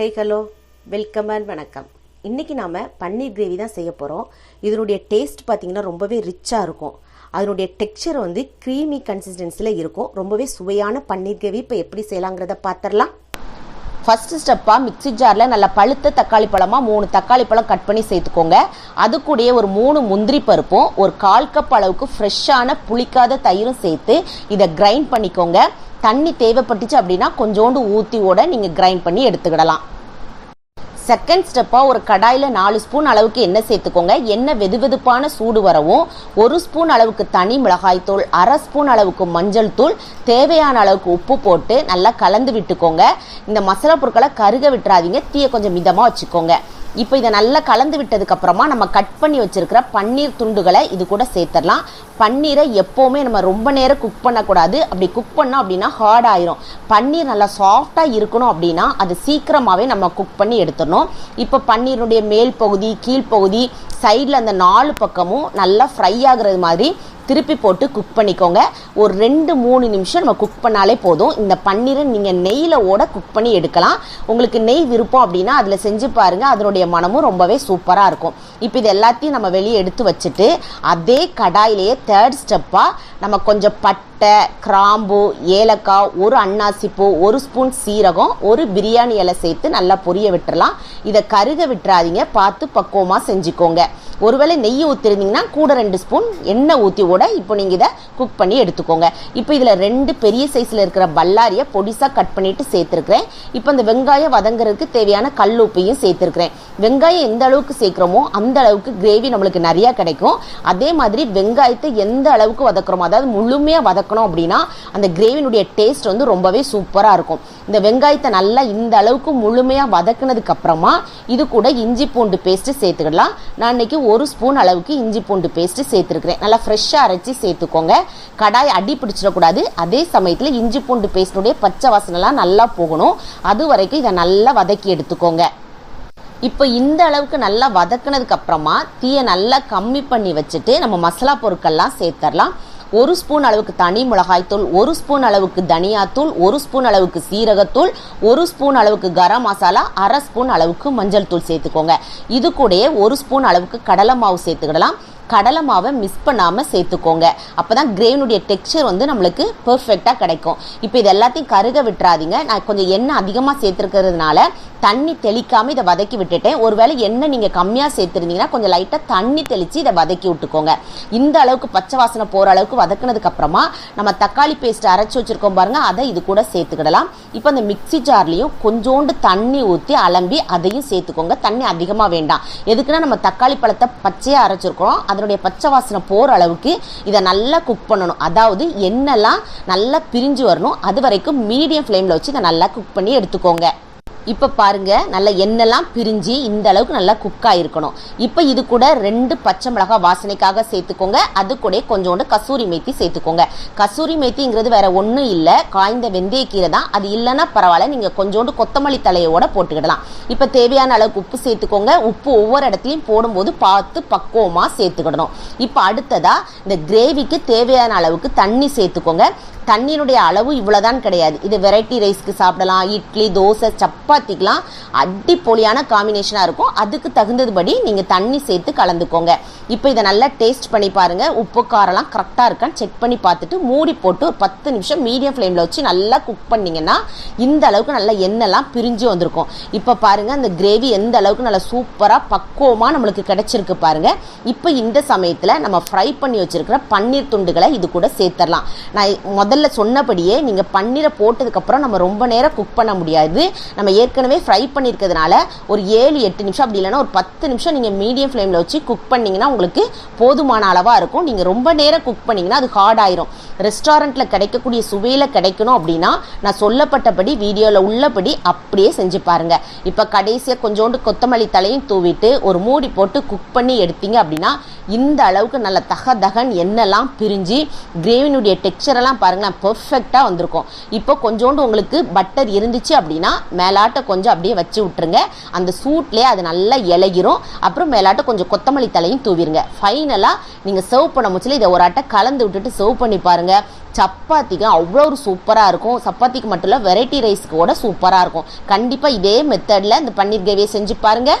Hey hello welcome and வணக்கம். இன்றைக்கி நாம் பன்னீர் கிரேவி தான் செய்ய போகிறோம் இதனுடைய டேஸ்ட் பார்த்திங்கன்னா ரொம்பவே ரிச்சாக இருக்கும். அதனுடைய டெக்ஸ்சர் வந்து க்ரீமி கன்சிஸ்டன்சியில் இருக்கும். ரொம்பவே சுவையான பன்னீர் கிரேவி இப்போ எப்படி செய்யலாங்கிறத பார்த்துடலாம் ஃபஸ்ட்டு ஸ்டெப்பாக மிக்ஸி ஜாரில் நல்லா பழுத்த தக்காளி பழமாக மூணு தக்காளி பழம் கட் பண்ணி சேர்த்துக்கோங்க. அது கூடயே ஒரு மூணு முந்திரி பருப்பும் ஒரு கால் கப் அளவுக்கு ஃப்ரெஷ்ஷான புளிக்காத தயிரும் சேர்த்து இதை கிரைண்ட் பண்ணிக்கோங்க. தண்ணி தேவைப்பட்டுச்சு அப்படின்னா கொஞ்சோண்டு ஊற்றியோட நீங்கள் கிரைண்ட் பண்ணி எடுத்துக்கிடலாம். செகண்ட் ஸ்டெப்பாக ஒரு கடாயில் நாலு ஸ்பூன் அளவுக்கு எண்ணெய் சேர்த்துக்கோங்க. எண்ணெய் வெது வெதுப்பான சூடு வரவும் ஒரு ஸ்பூன் அளவுக்கு தனி மிளகாய் தூள் அரை ஸ்பூன் அளவுக்கு மஞ்சள் தூள் தேவையான அளவுக்கு உப்பு போட்டு நல்லா கலந்து விட்டுக்கோங்க. இந்த மசாலா பொருட்களை கருக விட்டுறாதீங்க. தீயை கொஞ்சம் மிதமாக வச்சுக்கோங்க. இப்போ இதை நல்லா கலந்து விட்டதுக்கு அப்புறமா நம்ம கட் பண்ணி வச்சிருக்கிற பன்னீர் துண்டுகளை இது கூட சேர்த்துடலாம். பன்னீரை எப்போவுமே நம்ம ரொம்ப நேரம் குக் பண்ணக்கூடாது. அப்படி குக் பண்ணோம் அப்படின்னா ஹார்ட் ஆயிரும். பன்னீர் நல்லா சாஃப்டாக இருக்கணும் அப்படின்னா அது சீக்கிரமாகவே நம்ம குக் பண்ணி எடுத்துடணும். இப்போ பன்னீருடைய மேல் பகுதி கீழ்ப்பகுதி சைடில் அந்த நாலு பக்கமும் நல்லா ஃப்ரை ஆகுறது மாதிரி திருப்பி போட்டு குக் பண்ணிக்கோங்க. ஒரு ரெண்டு மூணு நிமிஷம் நம்ம குக் பண்ணாலே போதும். இந்த பன்னீரை நீங்கள் நெய்யில் ஓட குக் பண்ணி எடுக்கலாம். உங்களுக்கு நெய் விருப்பம் அப்படின்னா அதில் செஞ்சு பாருங்கள் அதனுடைய மனமும் ரொம்பவே சூப்பராக இருக்கும். இப்போ இது எல்லாத்தையும் நம்ம வெளியே எடுத்து வச்சுட்டு அதே கடாயிலேயே தேர்ட் ஸ்டெப்பாக நம்ம கொஞ்சம் பட்டை கிராம்பு ஏலக்காய் ஒரு அன்னாசிப்பூ ஒரு ஸ்பூன் சீரகம் ஒரு பிரியாணி இலை சேர்த்து நல்லா பொரிய விட்டுறலாம். இதை கருக விட்டுறாதீங்க. பார்த்து பக்குவமாக செஞ்சுக்கோங்க. ஒருவேளை நெய் ஊற்றிருந்தீங்கன்னா கூட ரெண்டு ஸ்பூன் எண்ணெய் ஊற்றி கூட இப்போ நீங்கள் இதை குக் பண்ணி எடுத்துக்கோங்க. இப்போ இதில் ரெண்டு பெரிய சைஸில் இருக்கிற பல்லாரியை பொடிசாக கட் பண்ணிவிட்டு சேர்த்துருக்கிறேன். இப்போ இந்த வெங்காயம் வதங்குறதுக்கு தேவையான கல் உப்பையும் சேர்த்துருக்கிறேன். வெங்காயம் எந்த அளவுக்கு சேர்க்குறோமோ அந்த அளவுக்கு கிரேவி நம்மளுக்கு நிறையா கிடைக்கும். அதே மாதிரி வெங்காயத்தை எந்த அளவுக்கு வதக்குறோமோ அதாவது முழுமையாக வதக்கணும் அப்படின்னா அந்த கிரேவினுடைய டேஸ்ட் வந்து ரொம்பவே சூப்பராக இருக்கும். இந்த வெங்காயத்தை நல்லா இந்த அளவுக்கு முழுமையாக வதக்குனதுக்கு அப்புறமா இது கூட இஞ்சி பூண்டு பேஸ்ட்டு சேர்த்துக்கலாம். நான் இன்னைக்கு ஒரு ஸ்பூன் அளவுக்கு இஞ்சி பூண்டு பேஸ்ட்டு சேர்த்துருக்கிறேன். நல்லா ஃப்ரெஷ்ஷாக அரைச்சி சேர்த்துக்கோங்க. கடாய் அடி பிடிச்சிடக்கூடாது. அதே சமயத்தில் இஞ்சி பூண்டு பேஸ்ட்டுடைய பச்சை வாசனைலாம் நல்லா போகணும். அது வரைக்கும் இதை நல்லா வதக்கி எடுத்துக்கோங்க. இப்போ இந்த அளவுக்கு நல்லா வதக்குனதுக்கு அப்புறமா தீயை நல்லா கம்மி பண்ணி வச்சுட்டு நம்ம மசாலா பொருட்கள்லாம் சேர்த்துடலாம் ஒரு ஸ்பூன் அளவுக்கு தனி மிளகாய்த்தூள் ஒரு ஸ்பூன் அளவுக்கு தனியாத்தூள் ஒரு ஸ்பூன் அளவுக்கு சீரகத்தூள் ஒரு ஸ்பூன் அளவுக்கு கரம் மசாலா அரை ஸ்பூன் அளவுக்கு மஞ்சள் தூள் சேர்த்துக்கோங்க. இது கூடயே ஒரு ஸ்பூன் அளவுக்கு கடலை மாவு சேர்த்துக்கிடலாம். கடலை மாவை மிஸ் பண்ணாமல் சேர்த்துக்கோங்க. அப்போ தான் கிரேவினுடைய டெக்ஸ்சர் வந்து நம்மளுக்கு பெர்ஃபெக்டாக கிடைக்கும். இப்போ இது எல்லாத்தையும் கருக விட்டுறாதீங்க. நான் கொஞ்சம் எண்ணெய் அதிகமாக சேர்த்துருக்கிறதுனால தண்ணி தெளிக்காமல் இதை வதக்கி விட்டுட்டேன். ஒருவேளை எண்ணெய் நீங்கள் கம்மியாக சேர்த்துருந்தீங்கன்னா கொஞ்சம் லைட்டாக தண்ணி தெளித்து இதை வதக்கி விட்டுக்கோங்க. இந்த அளவுக்கு பச்சை வாசனை போகிற அளவுக்கு வதக்குனதுக்கப்புறமா நம்ம தக்காளி பேஸ்ட் அரைச்சி வச்சுருக்கோம் பாருங்கள் அதை இது கூட சேர்த்துக்கிடலாம். இப்போ அந்த மிக்ஸி ஜார்லேயும் கொஞ்சோண்டு தண்ணி ஊற்றி அலம்பி அதையும் சேர்த்துக்கோங்க. தண்ணி அதிகமாக வேண்டாம். எதுக்குன்னா நம்ம தக்காளி பழத்தை பச்சையாக அரைச்சிருக்கிறோம். அதனுடைய பச்சை வாசனை போகிற அளவுக்கு இதை நல்லா குக் பண்ணணும். அதாவது எண்ணெய்லாம் நல்லா பிரிஞ்சு வரணும். அது வரைக்கும் மீடியம் ஃப்ளேமில் வச்சு இதை நல்லா குக் பண்ணி எடுத்துக்கோங்க. இப்போ பாருங்க நல்ல எண்ணெய்லாம் பிரிஞ்சு இந்த அளவுக்கு நல்லா குக் ஆகிருக்கணும் இப்போ இது கூட ரெண்டு பச்சை மிளகாய் வாசனைக்காக சேர்த்துக்கோங்க. அது கூட கொஞ்சோண்டு கசூரி மேத்தி சேர்த்துக்கோங்க. கசூரி மேத்திங்கிறது வேற ஒன்றும் இல்லை. காய்ந்த வெந்தயக்கீரை தான். அது இல்லைன்னா பரவாயில்ல. நீங்கள் கொஞ்சோண்டு கொத்தமல்லி தலையோட போட்டுக்கிடலாம். இப்போ தேவையான அளவுக்கு உப்பு சேர்த்துக்கோங்க. உப்பு ஒவ்வொரு இடத்துலையும் போடும்போது பார்த்து பக்குவமாக சேர்த்துக்கிடணும். இப்போ அடுத்ததா இந்த கிரேவிக்கு தேவையான அளவுக்கு தண்ணி சேர்த்துக்கோங்க. தண்ணியினுடைய அளவு இவ்வளோதான் கிடையாது. இது வெரைட்டி ரைஸ்க்கு சாப்பிடலாம் இட்லி தோசை சப்பாத்திக்கெலாம் அடிப்பொலியான காம்பினேஷனாக இருக்கும். அதுக்கு தகுந்ததுபடி நீங்கள் தண்ணி சேர்த்து கலந்துக்கோங்க. இப்போ இதை நல்லா டேஸ்ட் பண்ணி பாருங்கள் உப்பு காரம்லாம் கரெக்டாக இருக்கான்னு செக் பண்ணி பார்த்துட்டு மூடி போட்டு ஒரு பத்து நிமிஷம் மீடியம் ஃப்ளேமில் வச்சு நல்லா குக் பண்ணிங்கன்னா இந்த அளவுக்கு நல்லா எண்ணெய்லாம் பிரிஞ்சு வந்திருக்கும். இப்போ பாருங்கள் அந்த கிரேவி எந்த அளவுக்கு நல்லா சூப்பராக பக்குவமாக நம்மளுக்கு கிடச்சிருக்கு பாருங்கள் இப்போ இந்த சமயத்தில் நம்ம ஃப்ரை பண்ணி வச்சுருக்கிற பன்னீர் துண்டுகளை இது கூட சேர்த்துடலாம் நான் முதல்ல சொன்னபடியே நீங்கள் பன்னீரை போட்டதுக்கப்புறம் நம்ம ரொம்ப நேரம் குக் பண்ண முடியாது. நம்ம ஏற்கனவே ஃப்ரை பண்ணியிருக்கிறதுனால ஒரு ஏழு எட்டு நிமிஷம் அப்படி இல்லைன்னா ஒரு பத்து நிமிஷம் நீங்கள் மீடியம் ஃப்ளேமில் வச்சு குக் பண்ணிங்கன்னா உங்களுக்கு போதுமான அளவாக இருக்கும். நீங்கள் ரொம்ப நேரம் குக் பண்ணிங்கன்னா அது ஹார்ட் ஆயிரும். ரெஸ்டாரண்ட்டில் கிடைக்கக்கூடிய சுவையில் கிடைக்கணும் அப்படின்னா நான் சொல்லப்பட்டபடி வீடியோவில் உள்ளபடி அப்படியே செஞ்சு பாருங்கள் இப்போ கடைசியாக கொஞ்சோண்டு கொத்தமல்லி தலையும் தூவிட்டு ஒரு மூடி போட்டு குக் பண்ணி எடுத்தீங்க அப்படின்னா இந்த அளவுக்கு நல்ல தக தகன் என்னெல்லாம் பிரிஞ்சு கிரேவினுடைய டெக்ஸ்டரெல்லாம் பாருங்கள் பாருங்களேன் பெர்ஃபெக்டாக வந்திருக்கும். இப்போ கொஞ்சோண்டு உங்களுக்கு பட்டர் இருந்துச்சு அப்படின்னா மேலாட்ட கொஞ்சம் அப்படியே வச்சு விட்டுருங்க. அந்த சூட்லேயே அது நல்லா இலகிரும். அப்புறம் மேலாட்ட கொஞ்சம் கொத்தமல்லி தலையும் தூவிருங்க. ஃபைனலாக நீங்கள் சர்வ் பண்ண முச்சில் இதை ஒரு ஆட்டை கலந்து விட்டுட்டு சர்வ் பண்ணி பாருங்க. சப்பாத்திக்கு அவ்வளோ ஒரு சூப்பராக இருக்கும். சப்பாத்திக்கு மட்டும் இல்லை வெரைட்டி ரைஸ்க்கு கூட சூப்பராக இருக்கும். கண்டிப்பாக இதே மெத்தடில் இந்த பன்னீர் கிரேவியை செஞ்சு பாருங்கள்